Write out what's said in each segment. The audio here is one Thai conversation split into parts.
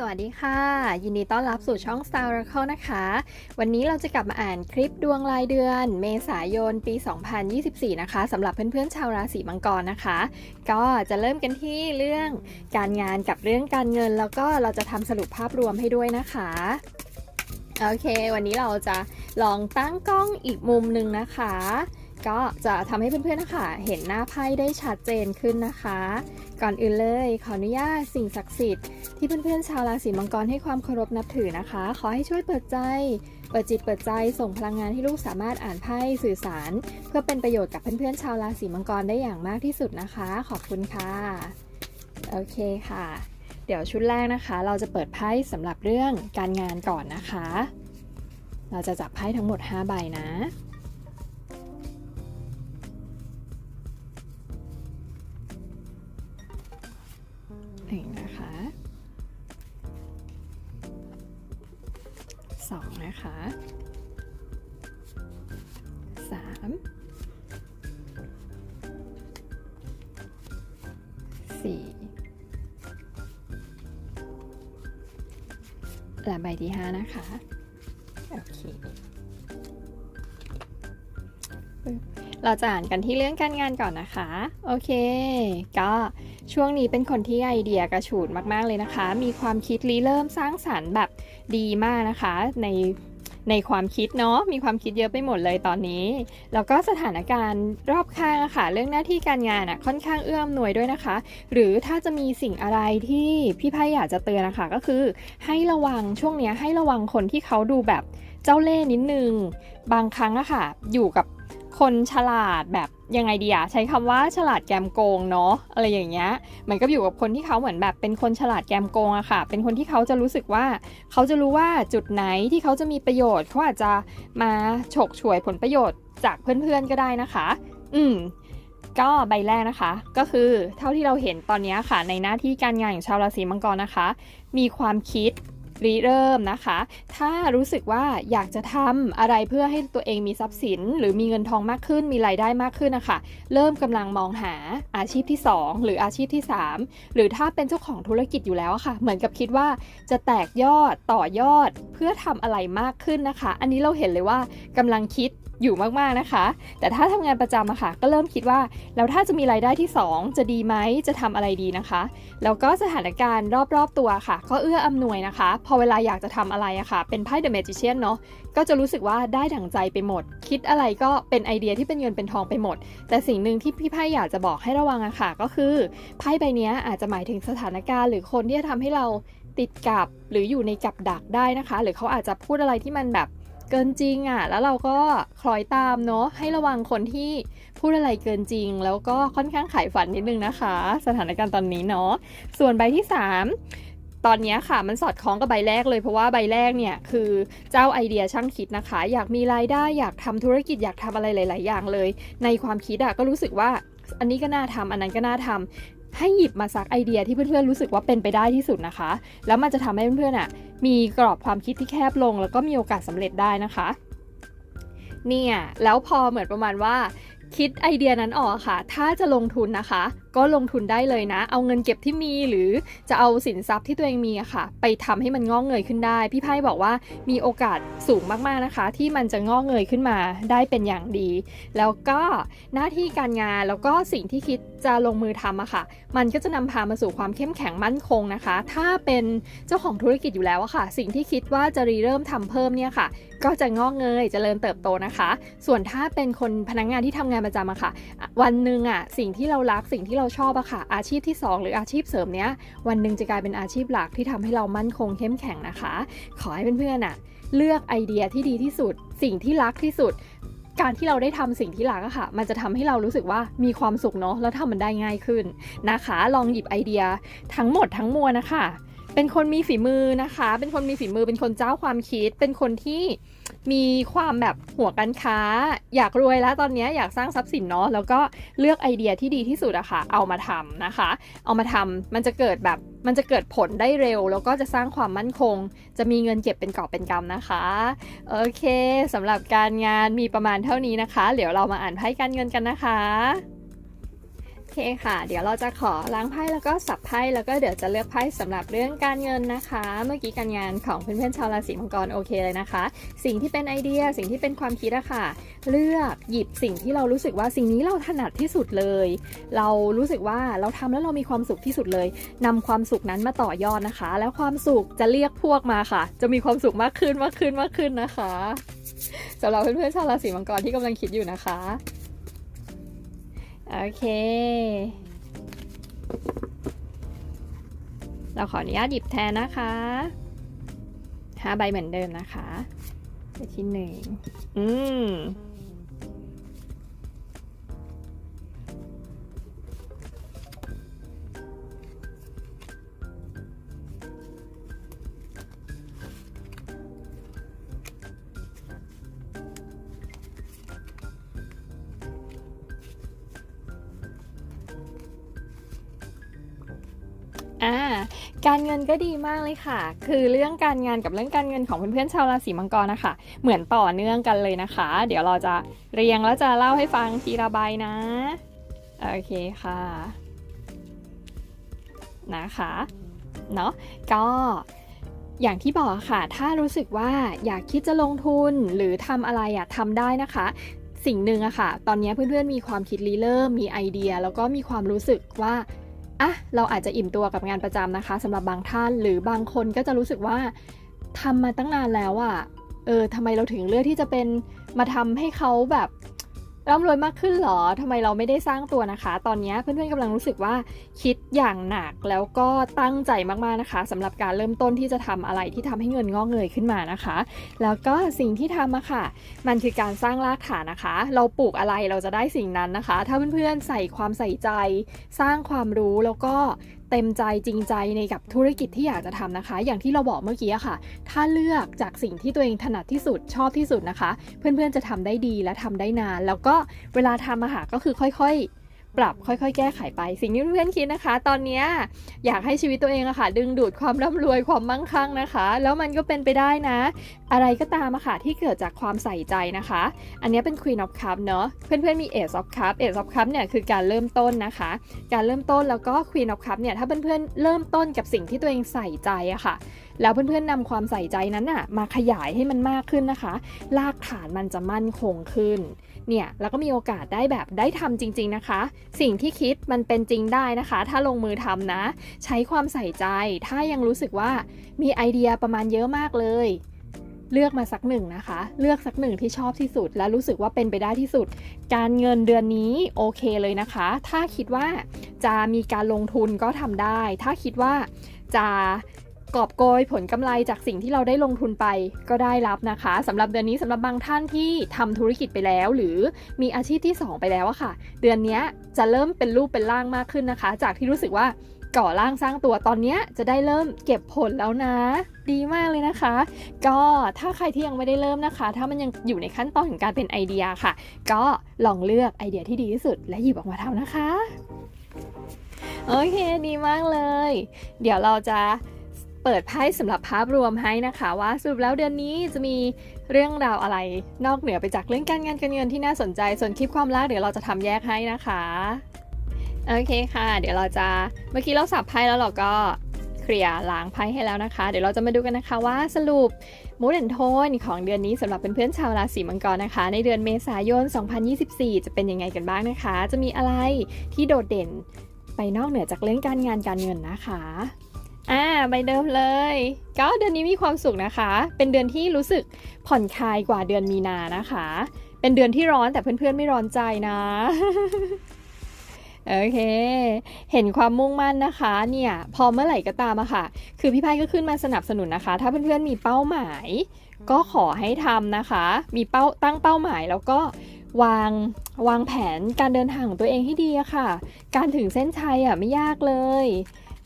สวัสดีค่ะ ยินดีต้อนรับสู่ช่อง Star Oracle นะคะ วันนี้เราจะกลับมาอ่านคลิปดวงรายเดือน เมษายนปี 2024 นะคะสำหรับเพื่อนๆชาวราศีมังกรนะคะ ก็จะเริ่มกันที่เรื่องการงานกับเรื่องการเงิน แล้วก็เราจะทำสรุปภาพรวมให้ด้วยนะคะโอเค วันนี้เราจะลองตั้งกล้องอีกมุมหนึ่งนะคะ ก็จะทำให้เพื่อนๆนะคะ เห็นหน้าไพ่ได้ชัดเจนขึ้นนะคะ ก่อนอื่นเลยขออนุญาตสิ่งศักดิ์สิทธิ์ที่เพื่อนๆชาวราศีมังกรให้ความเคารพนับถือนะคะ ขอให้ช่วยเปิดใจ เปิดจิตเปิดใจส่งพลังงานให้ลูกสามารถอ่านไพ่สื่อสาร เพื่อเป็นประโยชน์กับเพื่อนๆชาวราศีมังกรได้อย่างมากที่สุดนะคะ ขอบคุณค่ะโอเคค่ะ เดี๋ยวชุดแรกนะคะ เราจะเปิดไพ่สำหรับเรื่องการงานก่อนนะคะ เราจะจับไพ่ทั้งหมด 5 ใบนะ หนึ่งนะคะสองนะคะสามสี่และใบที่ห้านะคะ โอเคเราจะอ่านกันที่เรื่องการงานก่อนนะคะ โอเค ก็ ช่วงนี้เป็นคนที่ไอเดียกระฉูดมาก ๆ เลยนะคะ มีความคิดริเริ่มสร้างสรรค์แบบดีมากนะคะ ในในความคิดเนาะมีความคิดเยอะไปหมดเลยตอนนี้ แล้วก็สถานการณ์รอบข้างอะค่ะ เรื่องหน้าที่การงานอะค่อนข้างเอื้อมหน่วยด้วยนะคะ หรือถ้าจะมีสิ่งอะไรที่พี่ไพ่อยากจะเตือนนะคะก็คือ ให้ระวังช่วงนี้ให้ระวังคนที่เขาดูแบบเจ้าเล่ห์นิดนึง บางครั้งอะค่ะ อยู่กับคนฉลาดแบบ ยังไงดีอะใช้คำว่าฉลาดแกมโกงเนาะอะไรอย่างเงี้ยเหมือนกับอยู่กับคนที่เขาเหมือนแบบเป็นคนฉลาดแกมโกงอะค่ะ เป็นคนที่เขาจะรู้สึกว่า เขาจะรู้ว่าจุดไหนที่เขาจะมีประโยชน์เขาอาจจะมาฉกฉวยผลประโยชน์จากเพื่อนๆก็ได้นะคะ อืมก็ใบแรกนะคะ ก็คือเท่าที่เราเห็นตอนนี้ค่ะ ในหน้าที่การงานของชาวราศีมังกรนะคะ มีความคิด ริเริ่มนะคะ ถ้ารู้สึกว่าอยากจะทำอะไรเพื่อให้ตัวเองมีทรัพย์สิน หรือมีเงินทองมากขึ้นมีรายได้มากขึ้นนะคะ เริ่มกำลังมองหาอาชีพที่ 2 หรืออาชีพที่ 3 หรือถ้าเป็นเจ้าของธุรกิจอยู่แล้วค่ะ เหมือนกับคิดว่าจะแตกยอดต่อยอดเพื่อทำอะไรมากขึ้นนะคะ อันนี้เราเห็นเลยว่ากำลังคิดอยู่มากๆนะคะ แต่ถ้าทำงานประจำอะค่ะ ก็เริ่มคิดว่าแล้วถ้าจะมีรายได้ที่ 2 จะดีไหมจะทำอะไรดีนะคะ แล้วก็สถานการณ์รอบๆตัวค่ะ ก็เอื้ออำนวยนะคะ พอเวลาอยากจะทำอะไรอะค่ะ เป็นไพ่ The Magician เนาะก็จะรู้สึกว่าได้ดั่งใจไปหมด คิดอะไรก็เป็นไอเดียที่เป็นเงินเป็นทองไปหมด แต่สิ่งหนึ่งที่พี่ไพ่อยากจะบอกให้ระวังอะค่ะ ก็คือไพ่ใบเนี้ยอาจจะหมายถึงสถานการณ์ หรือคนที่จะทำให้เราติดกับหรืออยู่ในกับดักได้นะคะ หรือเขาอาจจะพูดอะไรที่มันแบบ เกินจริงอะแล้วเราก็คล้อยตามเนาะ ให้ระวังคนที่พูดอะไรเกินจริง แล้วก็ค่อนข้างขายฝันนิดนึงนะคะ สถานการณ์ตอนนี้เนาะ ส่วนใบที่ 3 ตอนนี้ค่ะมันสอดคล้องกับใบแรกเลยเพราะว่าใบแรกเนี่ยคือเจ้าไอเดียช่างคิดนะคะ อยากมีรายได้อยากทำธุรกิจอยากทำอะไรหลาย ๆ อย่างเลย ในความคิดอะก็รู้สึกว่าอันนี้ก็น่าทำอันนั้นก็น่าทำ ให้หยิบมาซักไอเดียที่เพื่อนๆรู้สึกว่าเป็นไปได้ที่สุดนะคะ แล้วมันจะทำให้เพื่อนๆอะมีกรอบความคิดที่แคบลง แล้วก็มีโอกาสสำเร็จได้นะคะเนี่ยแล้วพอเหมือนประมาณว่าคิดไอเดียนั้นออกค่ะ ถ้าจะลงทุนนะคะ ก็ลงทุนได้เลยนะ เอาเงินเก็บที่มีหรือจะเอาสินทรัพย์ที่ตัวเองมีอะค่ะ ไปทำให้มันงอกเงยขึ้นได้ พี่ไพ่บอกว่ามีโอกาสสูงมากๆนะคะ ที่มันจะงอกเงยขึ้นมาได้เป็นอย่างดี แล้วก็หน้าที่การงานแล้วก็สิ่งที่คิดจะลงมือทำอะค่ะ มันก็จะนำพามาสู่ความเข้มแข็งมั่นคงนะคะ ถ้าเป็นเจ้าของธุรกิจอยู่แล้วอะค่ะ สิ่งที่คิดว่าจะรีเริ่มทำเพิ่มเนี่ยค่ะ ก็จะงอกเงยเจริญเติบโตนะคะ ส่วนถ้าเป็นคนพนักงงานที่ทำงานประจำอะค่ะ วันหนึ่งอะสิ่งที่เรารักสิ่งที่เราชอบอะค่ะ อาชีพที่ 2 หรืออาชีพเสริมเนี้ย วันหนึ่งจะกลายเป็นอาชีพหลักที่ทำให้เรามั่นคงเข้มแข็งนะคะ ขอให้เพื่อนๆอะเลือกไอเดียที่ดีที่สุด สิ่งที่รักที่สุด การที่เราได้ทำสิ่งที่รักอะค่ะ มันจะทำให้เรารู้สึกว่ามีความสุขเนาะแล้วทำมันได้ง่ายขึ้นนะคะ ลองหยิบไอเดียทั้งหมดทั้งมวลนะคะเป็นคนมีฝีมือนะคะ เป็นคนมีฝีมือ เป็นคนเจ้าความคิด เป็นคนที่ มีความแบบหัวการค้า อยากรวยแล้วตอนนี้อยากสร้างทรัพย์สินเนาะแล้วก็เลือกไอเดียที่ดีที่สุดอะค่ะ เอามาทำนะคะ เอามาทำมันจะเกิดแบบมันจะเกิดผลได้เร็ว แล้วก็จะสร้างความมั่นคง จะมีเงินเก็บเป็นกอบเป็นกำนะคะ โอเคสำหรับการงานมีประมาณเท่านี้นะคะ เดี๋ยวเรามาอ่านไพ่การเงินกันนะคะ เคค่ะ เดี๋ยวเราจะขอล้างไพ่แล้วก็สับไพ่แล้วก็เดี๋ยวจะเลือกไพ่สำหรับเรื่องการเงินนะคะ เมื่อกี้การงานของเพื่อนๆชาวราศีมังกรโอเคเลยนะคะ สิ่งที่เป็นไอเดียสิ่งที่เป็นความคิดอะค่ะ เลือกหยิบสิ่งที่เรารู้สึกว่าสิ่งนี้เราถนัดที่สุดเลย เรารู้สึกว่าเราทำแล้วเรามีความสุขที่สุดเลยนำความสุขนั้นมาต่อยอดนะคะ แล้วความสุขจะเรียกพวกมาค่ะ จะมีความสุขมากขึ้นมากขึ้นมากขึ้นนะคะสำหรับเพื่อนๆชาวราศีมังกรที่กำลังคิดอยู่นะคะ โอเค เราขออนุญาตหยิบแทนนะคะห้าใบเหมือนเดิมนะคะใบที่หนึ่งอืม อ่าการเงินก็ดีมากเลยค่ะ คือเรื่องการงานกับเรื่องการเงินของเพื่อนๆชาวราศีมังกรนะคะ เหมือนต่อเนื่องกันเลยนะคะ เดี๋ยวเราจะเรียงแล้วจะเล่าให้ฟังทีละใบนะ โอเคค่ะ นะคะ เนาะก็อย่างที่บอกค่ะ ถ้ารู้สึกว่าอยากคิดจะลงทุนหรือทำอะไรอะทำได้นะคะ สิ่งหนึ่งอะค่ะ ตอนนี้เพื่อนๆมีความคิดรีเริ่ม มีไอเดีย แล้วก็มีความรู้สึกว่า อะเราอาจจะอิ่มตัวกับงานประจำนะคะสำหรับบางท่านหรือบางคนก็จะรู้สึกว่าทำมาตั้งนานแล้วอะเออทำไมเราถึงเลือกที่จะเป็นมาทำให้เขาแบบ ร่ำรวยมากขึ้นหรอทำไมเราไม่ได้สร้างตัวนะคะ ตอนนี้เพื่อนๆกำลังรู้สึกว่าคิดอย่างหนักแล้วก็ตั้งใจมากๆนะคะสำหรับการเริ่มต้นที่จะทำอะไรที่ทำให้เงินงอกเงยขึ้นมานะคะ แล้วก็สิ่งที่ทำอะค่ะ มันคือการสร้างรากฐานนะคะ เราปลูกอะไรเราจะได้สิ่งนั้นนะคะ ถ้าเพื่อนๆใส่ความใส่ใจ สร้างความรู้แล้วก็เต็มใจจริงใจในกับธุรกิจที่อยากจะทำนะคะ อย่างที่เราบอกเมื่อกี้ค่ะ ถ้าเลือกจากสิ่งที่ตัวเองถนัดที่สุดชอบที่สุดนะคะ เพื่อนๆจะทำได้ดีและทำได้นาน แล้วก็เวลาทำอาหาก็คือค่อยๆ ปรับค่อยๆ แก้ไขไป สิ่งที่เพื่อนๆคิดนะคะ ตอนนี้อยากให้ชีวิตตัวเองอะค่ะ ดึงดูดความร่ำรวยความมั่งคั่งนะคะ แล้วมันก็เป็นไปได้นะ อะไรก็ตามอะค่ะที่เกิดจากความใส่ใจนะคะ อันนี้เป็น Queen of Cup เนอะเพื่อนๆมี Ace of Cup Ace of Cup เนี่ยคือการเริ่มต้นนะคะ การเริ่มต้นแล้วก็ Queen of Cup เนี่ยถ้าเพื่อนๆเริ่มต้นกับสิ่งที่ตัวเองใส่ใจอะค่ะ แล้วเพื่อนๆนำความใส่ใจนั้นน่ะมาขยายให้มันมากขึ้นนะคะ รากฐานมันจะมั่นคงขึ้นเนี่ยแล้วก็มีโอกาสได้แบบได้ทำจริง ๆนะคะสิ่งที่คิดมันเป็นจริงได้นะคะ ถ้าลงมือทำนะ ใช้ความใส่ใจ ถ้ายังรู้สึกว่ามีไอเดียประมาณเยอะมากเลย เลือกมาสักหนึ่งนะคะ เลือกสักหนึ่งที่ชอบที่สุด และรู้สึกว่าเป็นไปได้ที่สุด การเงินเดือนนี้โอเคเลยนะคะ ถ้าคิดว่าจะมีการลงทุนก็ทำได้ ถ้าคิดว่าจะ กอบโกยผลกำไรจากสิ่งที่เราได้ลงทุนไปก็ได้รับนะคะสำหรับเดือนนี้สำหรับบางท่านที่ทำธุรกิจไปแล้ว หรือมีอาชีพที่ 2 ไปแล้วอะค่ะ เดือนนี้จะเริ่มเป็นรูปเป็นร่างมากขึ้นนะคะ จากที่รู้สึกว่าก่อร่างสร้างตัวตอนนี้จะได้เริ่มเก็บผลแล้วนะ ดีมากเลยนะคะ ก็ถ้าใครที่ยังไม่ได้เริ่มนะคะ ถ้ามันยังอยู่ในขั้นตอนของการเป็นไอเดียค่ะ ก็ลองเลือกไอเดียที่ดีที่สุด และหยิบออกมาทำนะคะ โอเค ดีมากเลย เดี๋ยวเราจะ เปิดไพ่สำหรับภาพรวมให้นะคะว่าสรุปแล้วเดือนนี้จะมีเรื่องราวอะไรนอกเหนือไปจากเรื่องการงานการเงินที่น่าสนใจ ส่วนคลิปความรักเดี๋ยวเราจะทำแยกให้นะคะ โอเคค่ะ เดี๋ยวเราจะเมื่อกี้เราสับไพ่แล้วเราก็เคลียร์ล้างไพ่ให้แล้วนะคะ เดี๋ยวเราจะมาดูกันนะคะว่าสรุปมูดแอนโทนของเดือนนี้สำหรับเพื่อนๆชาวราศีมังกรนะคะ ในเดือนเมษายน 2024 จะเป็นยังไงกันบ้างนะคะ จะมีอะไรที่โดดเด่นไปนอกเหนือจากเรื่องการงานการเงินนะคะ อ่าใบเดิมเลย ก็เดือนนี้มีความสุขนะคะ เป็นเดือนที่รู้สึกผ่อนคลายกว่าเดือนมีนานะคะ เป็นเดือนที่ร้อนแต่เพื่อนๆไม่ร้อนใจนะโอเค เห็นความมุ่งมั่นนะคะ เนี่ย พอเมื่อไหร่ก็ตามอะค่ะ คือพี่ไพ่ก็ขึ้นมาสนับสนุนนะคะ ถ้าเพื่อนๆมีเป้าหมาย ก็ขอให้ทำนะคะ มีเป้าตั้งเป้าหมายแล้วก็วางวางแผนการเดินทางของตัวเองให้ดีอะค่ะ การถึงเส้นชัยอะไม่ยากเลย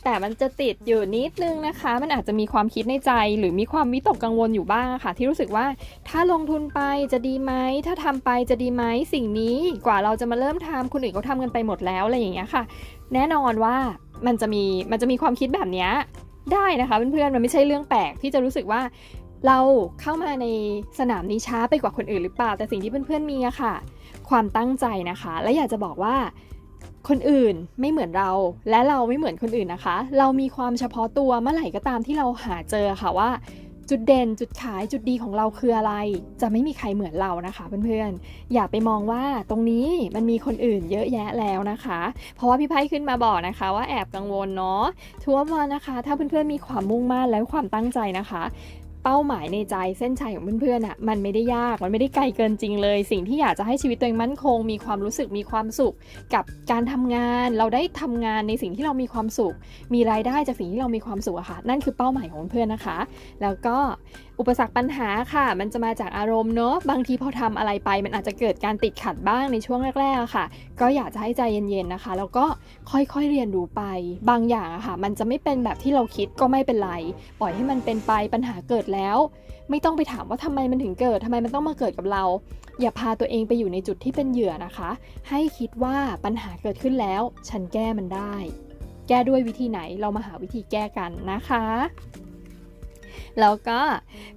แต่มันจะติดอยู่นิดนึงนะคะ มันอาจจะมีความคิดในใจ หรือมีความวิตกกังวลอยู่บ้างะค่ะ ที่รู้สึกว่าถ้าลงทุนไปจะดีไหม ถ้าทำไปจะดีไหม สิ่งนี้กว่าเราจะมาเริ่มทำคนอื่นเขาทำกันไปหมดแล้วอะไรอย่างเงี้ยค่ะ แน่นอนว่ามันจะมีมันจะมีความคิดแบบเนี้ยได้นะคะเพื่อนๆมันไม่ใช่เรื่องแปลกที่จะรู้สึกว่าเราเข้ามาในสนามนี้ช้าไปกว่าคนอื่นหรือเปล่า แต่สิ่งที่เพื่อนๆมีอะค่ะ ความตั้งใจนะคะ และอยากจะบอกว่า คนอื่นไม่เหมือนเรา และเราไม่เหมือนคนอื่นนะคะ เรามีความเฉพาะตัวเมื่อไหร่ก็ตามที่เราหาเจอค่ะว่า จุดเด่นจุดขายจุดดีของเราคืออะไร จะไม่มีใครเหมือนเรานะคะเพื่อนๆอย่าไปมองว่าตรงนี้มันมีคนอื่นเยอะแยะแล้วนะคะ เพราะว่าพี่ไพ่ขึ้นมาบอกนะคะ ว่าแอบกังวลเนาะทัวร์มานะคะ ถ้าเพื่อนๆมีความมุ่งมั่นและความตั้งใจนะคะ เป้าหมายในใจเส้นชัยของเพื่อนๆอะมันไม่ได้ยากมันไม่ได้ไกลเกินจริงเลย สิ่งที่อยากจะให้ชีวิตตัวเองมั่นคง มีความรู้สึกมีความสุข กับการทำงาน เราได้ทำงานในสิ่งที่เรามีความสุข มีรายได้จากสิ่งที่เรามีความสุขอะค่ะนั่นคือเป้าหมายของเพื่อนนะคะ แล้วก็ อุปสรรคปัญหาค่ะ มันจะมาจากอารมณ์เนอะบางทีพอทำอะไรไป มันอาจจะเกิดการติดขัดบ้างในช่วงแรกๆค่ะ ก็อยากจะให้ใจเย็นๆนะคะ แล้วก็ค่อยๆเรียนรู้ไป บางอย่างอะค่ะ มันจะไม่เป็นแบบที่เราคิดก็ไม่เป็นไร ปล่อยให้มันเป็นไปปัญหาเกิดแล้ว ไม่ต้องไปถามว่าทำไมมันถึงเกิดทำไมมันต้องมาเกิดกับเรา อย่าพาตัวเองไปอยู่ในจุดที่เป็นเหยื่อนะคะ ให้คิดว่าปัญหาเกิดขึ้นแล้ว ฉันแก้มันได้ แก้ด้วยวิธีไหนเรามาหาวิธีแก้กันนะคะ แล้วก็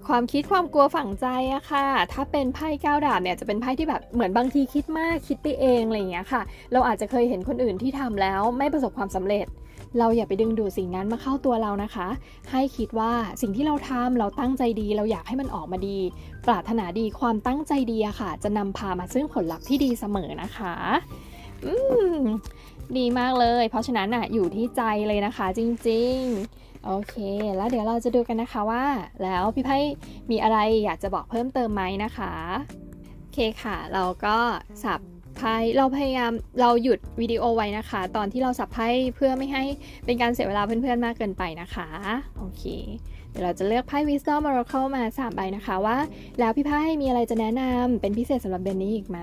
ความคิดความกลัวฝังใจอะค่ะ ถ้าเป็นไพ่ก้าวดาบเนี่ยจะเป็นไพ่ที่แบบเหมือนบางทีคิดมากคิดไปเองอะไรอย่างเงี้ยค่ะ เราอาจจะเคยเห็นคนอื่นที่ทำแล้วไม่ประสบความสำเร็จ เราอย่าไปดึงดูดสิ่งนั้นมาเข้าตัวเรานะคะ ให้คิดว่าสิ่งที่เราทำเราตั้งใจดี เราอยากให้มันออกมาดี ปรารถนาดีความตั้งใจดีอะค่ะ จะนำพามาซึ่งผลลัพธ์ที่ดีเสมอนะคะอืมดีมากเลย เพราะฉะนั้นอะอยู่ที่ใจเลยนะคะจริงๆ โอเค แล้วเดี๋ยวเราจะดูกันนะคะว่า แล้วพี่ไพ่มีอะไรอยากจะบอกเพิ่มเติมไหมนะคะ โอเคค่ะ เราก็สับไพ่เราพยายามเราหยุดวิดีโอไว้นะคะ ตอนที่เราสับไพ่เพื่อไม่ให้เป็นการเสียเวลาเพื่อนๆมากเกินไปนะคะ โอเค เดี๋ยวเราจะเลือกไพ่ Wisdom Oracle มา 3 ใบนะคะว่า แล้วพี่ไพ่มีอะไรจะแนะนำเป็นพิเศษสำหรับเดือนนี้อีกไหม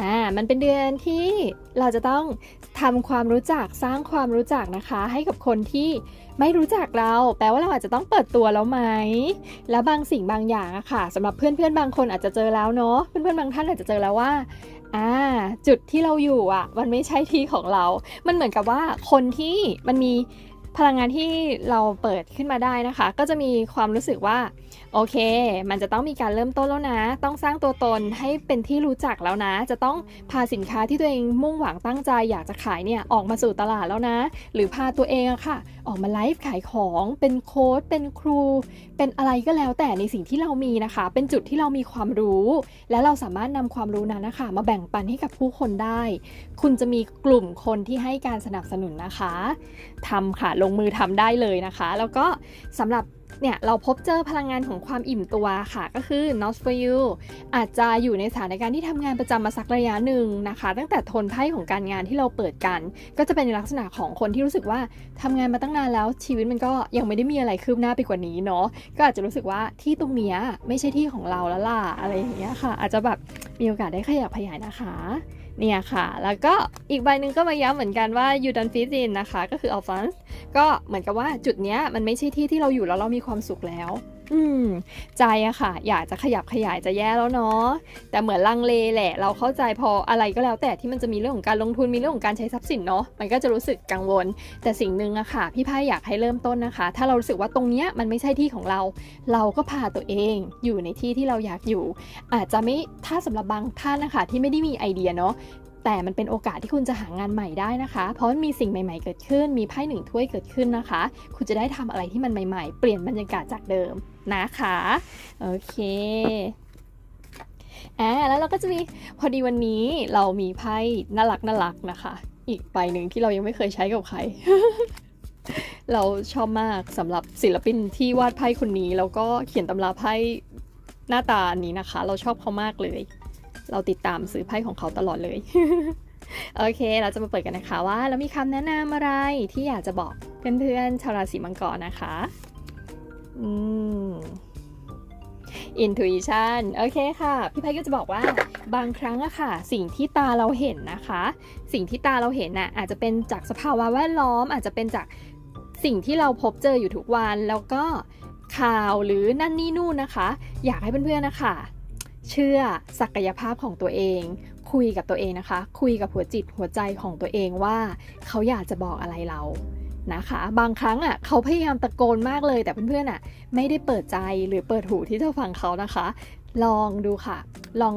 อ่ามันเป็นเดือนที่เราจะต้องทำความรู้จักสร้างความรู้จักนะคะ ให้กับคนที่ไม่รู้จักเรา แปลว่าเราอาจจะต้องเปิดตัวแล้วไหม แล้วบางสิ่งบางอย่างอะค่ะสำหรับเพื่อนๆบางคนอาจจะเจอแล้วเนาะเพื่อนๆบางท่านอาจจะเจอแล้วว่าอ่าจุดที่เราอยู่อะมันไม่ใช่ที่ของเรา มันเหมือนกับว่าคนที่มันมี พลังงานที่เราเปิดขึ้นมาได้นะคะ ก็จะมีความรู้สึกว่า โอเค มันจะต้องมีการเริ่มต้นแล้วนะ ต้องสร้างตัวตนให้เป็นที่รู้จักแล้วนะ จะต้องพาสินค้าที่ตัวเองมุ่งหวังตั้งใจอยากจะขายเนี่ยออกมาสู่ตลาดแล้วนะ หรือพาตัวเองอะค่ะ ออกมาไลฟ์ขายของ เป็นโค้ด เป็นครู เป็นอะไรก็แล้วแต่ในสิ่งที่เรามีนะคะ เป็นจุดที่เรามีความรู้ และเราสามารถนำความรู้นั้นนะคะ มาแบ่งปันให้กับผู้คนได้ คุณจะมีกลุ่มคนที่ให้การสนับสนุนนะคะทำค่ะ ลงมือทำได้เลยนะคะ แล้วก็สำหรับ เนี่ยเราพบเจอพลังงานของความอิ่มตัวค่ะ ก็คือ not for you อาจจะอยู่ในสถานการณ์ที่ทำงานประจำมาสักระยะหนึ่งนะคะ ตั้งแต่ทนไพ่ของการงานที่เราเปิดกัน ก็จะเป็นในลักษณะของคนที่รู้สึกว่าทำงานมาตั้งนานแล้วชีวิตมันก็ยังไม่ได้มีอะไรคืบหน้าไปกว่านี้เนาะก็อาจจะรู้สึกว่าที่ตรงเนี้ยไม่ใช่ที่ของเราแล้วล่ะอะไรอย่างเงี้ยค่ะ อาจจะแบบมีโอกาสได้ขยับขยายนะคะ เนี่ยค่ะ แล้วก็อีกใบหนึ่งก็มาย้ำเหมือนกันว่า you don't fit in นะคะ ก็คือ offense ก็เหมือนกับว่าจุดเนี้ยมันไม่ใช่ที่ที่เราอยู่แล้วเรามีความสุขแล้ว อืม ใจอะค่ะ อยากจะขยับขยายจะแย่แล้วเนาะแต่เหมือนลังเลแหละ เราเข้าใจพออะไรก็แล้วแต่ที่มันจะมีเรื่องของการลงทุนมีเรื่องของการใช้ทรัพย์สินเนาะมันก็จะรู้สึกกังวล แต่สิ่งหนึ่งอะค่ะ พี่ไพ่อยากให้เริ่มต้นนะคะ ถ้าเรารู้สึกว่าตรงเนี้ยมันไม่ใช่ที่ของเรา เราก็พาตัวเองอยู่ในที่ที่เราอยากอยู่ อาจจะไม่ถ้าสำหรับบางท่านนะคะที่ไม่ได้มีไอเดียเนาะ แต่มันเป็นโอกาสที่คุณจะหางานใหม่ได้นะคะ เพราะมันมีสิ่งใหม่ ๆ เกิดขึ้น มีไพ่หนึ่งถ้วยเกิดขึ้นนะคะ คุณจะได้ทำอะไรที่มันใหม่ ๆ เปลี่ยนบรรยากาศจากเดิมนะคะ โอเคอ่าแล้วเราก็จะมีพอดีวันนี้เรามีไพ่น่ารักน่ารักนะคะ อีกใบหนึ่งที่เรายังไม่เคยใช้กับใคร เราชอบมากสำหรับศิลปินที่วาดไพ่คนนี้ แล้วก็เขียนตำราไพ่หน้าตานี้นะคะ เราชอบเขามากเลย เราติดตามซื้อไพ่ของเขาตลอดเลย โอเค เราจะมาเปิดกันนะคะว่าแล้วมีคำแนะนำอะไรที่อยากจะบอกเพื่อนๆชาวราศีมังกรนะคะอืม intuition โอเคค่ะ พี่ไพ่ก็จะบอกว่าบางครั้งอะค่ะ สิ่งที่ตาเราเห็นนะคะ สิ่งที่ตาเราเห็นน่ะอาจจะเป็นจากสภาวะแวดล้อม อาจจะเป็นจากสิ่งที่เราพบเจออยู่ทุกวัน แล้วก็ข่าวหรือนั่นนี่นู่นนะคะ อยากให้เพื่อนๆนะคะ เชื่อศักยภาพของตัวเอง คุยกับตัวเองนะคะ คุยกับหัวจิตหัวใจของตัวเองว่าเขาอยากจะบอกอะไรเรานะคะ บางครั้งอะเขาพยายามตะโกนมากเลย แต่เพื่อนๆอะไม่ได้เปิดใจหรือเปิดหูที่จะฟังเขานะคะ ลองดูค่ะ ลอง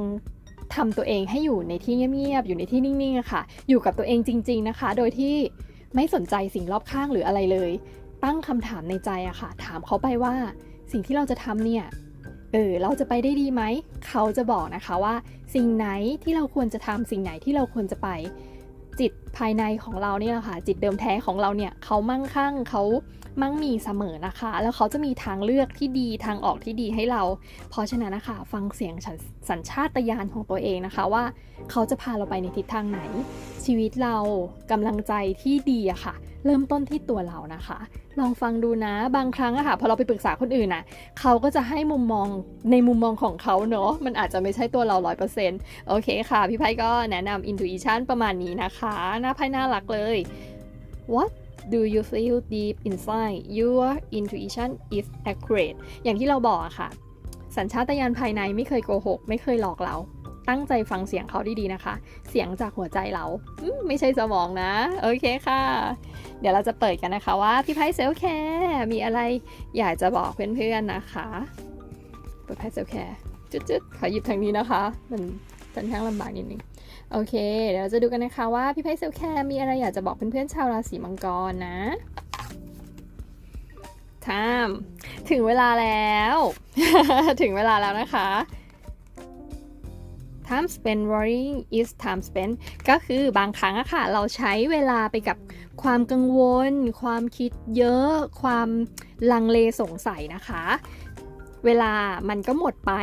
ทำตัวเองให้อยู่ในที่เงียบๆอยู่ในที่นิ่งๆะค่ะ อยู่กับตัวเองจริง ๆนะคะ โดยที่ไม่สนใจสิ่งรอบข้างหรืออะไรเลย ตั้งคำถามในใจอะค่ะ ถามเขาไปว่าสิ่งที่เราจะทำเนี่ย เออเราจะไปได้ดีไหม เขาจะบอกนะคะว่า สิ่งไหนที่เราควรจะทำสิ่งไหนที่เราควรจะไป จิตภายในของเราเนี่ยแหละค่ะจิตเดิมแท้ของเราเนี่ยเขามั่งคั่งเขามั่งมีเสมอนะคะ แล้วเขาจะมีทางเลือกที่ดีทางออกที่ดีให้เรา เพราะฉะนั้นนะคะ ฟังเสียงสัญชาตญาณของตัวเองนะคะว่าเขาจะพาเราไปในทิศทางไหน ชีวิตเรากำลังใจที่ดีอะค่ะ เริ่มต้นที่ตัวเรานะคะ ลองฟังดูนะบางครั้งอะค่ะพอเราไปปรึกษาคนอื่นน่ะเขาก็จะให้มุมมองในมุมมองของเขาเนอะมันอาจจะไม่ใช่ตัวเราร้อยเปอร์เซ็นต์โอเคค่ะ พี่ไพ่ก็แนะนำ intuition ประมาณนี้นะคะหน้าไพ่น่ารักเลย what do you feel deep inside your intuition is accurate อย่างที่เราบอกอะค่ะ สัญชาตญาณภายในไม่เคยโกหก ไม่เคยหลอกเรา ตั้งใจฟังเสียงเขาดีๆนะคะ เสียงจากหัวใจเรา ไม่ใช่สมองนะ โอเคค่ะ เดี๋ยวเราจะเปิดกันนะคะว่าพี่ไพ่เซลแคร์มีอะไรอยากจะบอกเพื่อนๆนะคะเปิดไพ่เซลแคร์จุดๆขอหยิบทางนี้นะคะ มัน ค่อนข้างลำบากนิดนึงโอเค เดี๋ยวเราจะดูกันนะคะว่าพี่ไพ่เซลแคร์มีอะไรอยากจะบอกเพื่อนๆชาวราศีมังกรนะทามถึงเวลาแล้ว ถึงเวลาแล้วนะคะ time spent worrying is time spent ก็คือบางครั้งอะค่ะ เราใช้เวลาไปกับความกังวล ความคิดเยอะ ความลังเลสงสัยนะคะ เวลามันก็หมดไป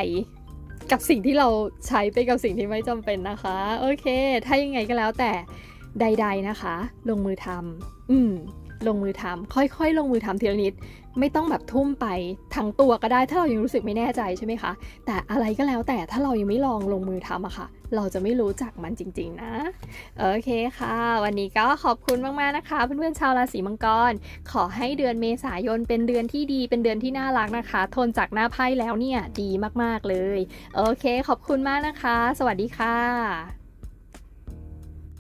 กับสิ่งที่เราใช้ไปกับสิ่งที่ไม่จำเป็นนะคะ โอเค ถ้ายังไงก็แล้วแต่ใด ๆนะคะ ลงมือทำอืม ลงมือทำค่อยๆ ลงมือทำทีละนิด ไม่ต้องแบบทุ่มไปทั้งตัวก็ได้ ถ้าเรายังรู้สึกไม่แน่ใจใช่ไหมคะ แต่อะไรก็แล้วแต่ถ้าเรายังไม่ลองลงมือทำอะค่ะ เราจะไม่รู้จักมันจริง ๆ นะ โอเคค่ะ วันนี้ก็ขอบคุณมากๆนะคะ เพื่อนๆชาวราศีมังกร ขอให้เดือนเมษายนเป็นเดือนที่ดีเป็นเดือนที่น่ารักนะคะ ทนจากหน้าไพ่แล้วเนี่ยดีมากๆเลย โอเค ขอบคุณมากนะคะ สวัสดีค่ะ